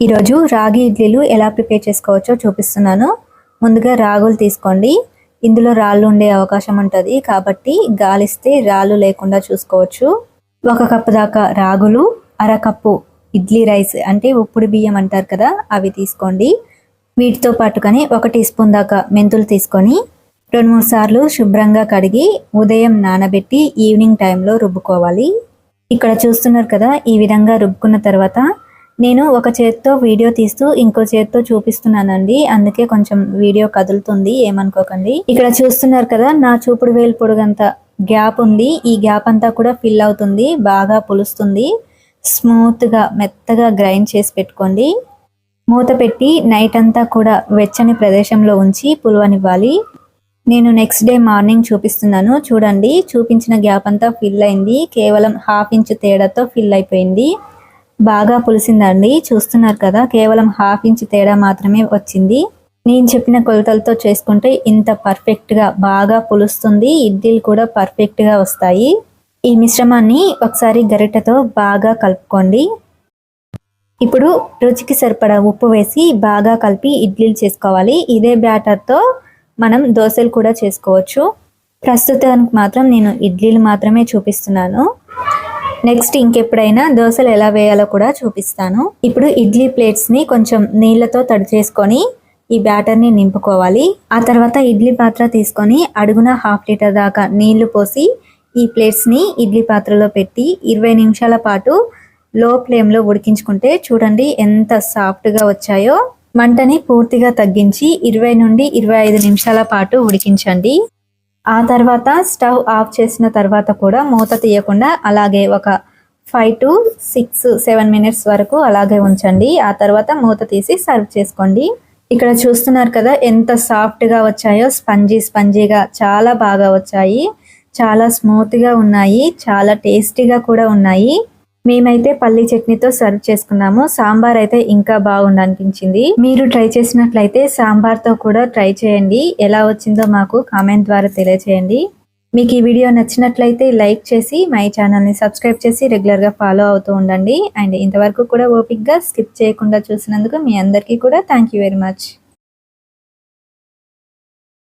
ఈరోజు రాగి ఇడ్లీలు ఎలా ప్రిపేర్ చేసుకోవచ్చో చూపిస్తున్నాను. ముందుగా రాగులు తీసుకోండి. ఇందులో రాళ్ళు ఉండే అవకాశం ఉంటుంది కాబట్టి గాలిస్తే రాళ్ళు లేకుండా చూసుకోవచ్చు. ఒక కప్పు దాకా రాగులు అరకప్పు ఇడ్లీ రైస్ అంటే ఉప్పుడు బియ్యం అంటారు కదా అవి తీసుకోండి. వీటితో పాటుగానే ఒక టీ స్పూన్ దాకా మెంతులు తీసుకొని రెండు మూడు సార్లు శుభ్రంగా కడిగి ఉదయం నానబెట్టి ఈవినింగ్ టైంలో రుబ్బుకోవాలి. ఇక్కడ చూస్తున్నారు కదా ఈ విధంగా రుబ్బుకున్న తర్వాత నేను ఒక చేత్తో వీడియో తీస్తూ ఇంకో చేత్తో చూపిస్తున్నానండి. అందుకే కొంచెం వీడియో కదులుతుంది ఏమనుకోకండి. ఇక్కడ చూస్తున్నారు కదా నా చూపుడు వేలు పొడుగంత గ్యాప్ ఉంది. ఈ గ్యాప్ అంతా కూడా ఫిల్ అవుతుంది బాగా పులుస్తుంది. స్మూత్గా మెత్తగా గ్రైండ్ చేసి పెట్టుకోండి. మూత పెట్టి నైట్ అంతా కూడా వెచ్చని ప్రదేశంలో ఉంచి పులువనివ్వాలి. నేను నెక్స్ట్ డే మార్నింగ్ చూపిస్తున్నాను. చూడండి చూపించిన గ్యాప్ అంతా ఫిల్ అయింది. కేవలం హాఫ్ ఇంచ్ తేడాతో ఫిల్ అయిపోయింది. బాగా పులిసిందండి. చూస్తున్నారు కదా కేవలం హాఫ్ ఇంచ్ తేడా మాత్రమే వచ్చింది. నేను చెప్పిన కొలతలతో చేసుకుంటే ఇంత పర్ఫెక్ట్గా బాగా పులుస్తుంది. ఇడ్లీలు కూడా పర్ఫెక్ట్గా వస్తాయి. ఈ మిశ్రమాన్ని ఒకసారి గరిటెతో బాగా కలుపుకోండి. ఇప్పుడు రుచికి సరిపడా ఉప్పు వేసి బాగా కలిపి ఇడ్లీలు చేసుకోవాలి. ఇదే బ్యాటర్తో మనం దోశలు కూడా చేసుకోవచ్చు. ప్రస్తుతానికి మాత్రం నేను ఇడ్లీలు మాత్రమే చూపిస్తున్నాను. నెక్స్ట్ ఇంకెప్పుడైనా దోశలు ఎలా వేయాలో కూడా చూపిస్తాను. ఇప్పుడు ఇడ్లీ ప్లేట్స్ని కొంచెం నీళ్ళతో తడి చేసుకొని ఈ బ్యాటర్ని నింపుకోవాలి. ఆ తర్వాత ఇడ్లీ పాత్ర తీసుకొని అడుగున హాఫ్ లీటర్ దాకా నీళ్ళు పోసి ఈ ప్లేట్స్ని ఇడ్లీ పాత్రలో పెట్టి ఇరవై నిమిషాల పాటు లో ఫ్లేమ్లో ఉడికించుకుంటే చూడండి ఎంత సాఫ్ట్గా వచ్చాయో. మంటని పూర్తిగా తగ్గించి ఇరవై నుండి ఇరవై ఐదు నిమిషాల పాటు ఉడికించండి. ఆ తర్వాత స్టవ్ ఆఫ్ చేసిన తర్వాత కూడా మూత తీయకుండా అలాగే ఒక five to six seven minutes వరకు అలాగే ఉంచండి. ఆ తర్వాత మూత తీసి సర్వ్ చేసుకోండి. ఇక్కడ చూస్తున్నారు కదా ఎంత సాఫ్ట్గా వచ్చాయో. స్పంజీ స్పంజీగా చాలా బాగా వచ్చాయి. చాలా స్మూత్గా ఉన్నాయి. చాలా టేస్టీగా కూడా ఉన్నాయి. మేమైతే పల్లి చట్నీతో సర్వ్ చేసుకున్నాము. సాంబార్ అయితే ఇంకా బాగుండి అనిపించింది మీరు ట్రై చేసినట్లయితే సాంబార్తో కూడా ట్రై చేయండి. ఎలా వచ్చిందో మాకు కామెంట్ ద్వారా తెలియచేయండి. మీకు ఈ వీడియో నచ్చినట్లయితే లైక్ చేసి మై ఛానల్ని సబ్స్క్రైబ్ చేసి రెగ్యులర్గా ఫాలో అవుతూ ఉండండి. అండ్ ఇంతవరకు కూడా ఓపిక్గా స్కిప్ చేయకుండా చూసినందుకు మీ అందరికీ కూడా థ్యాంక్ యూ వెరీ మచ్.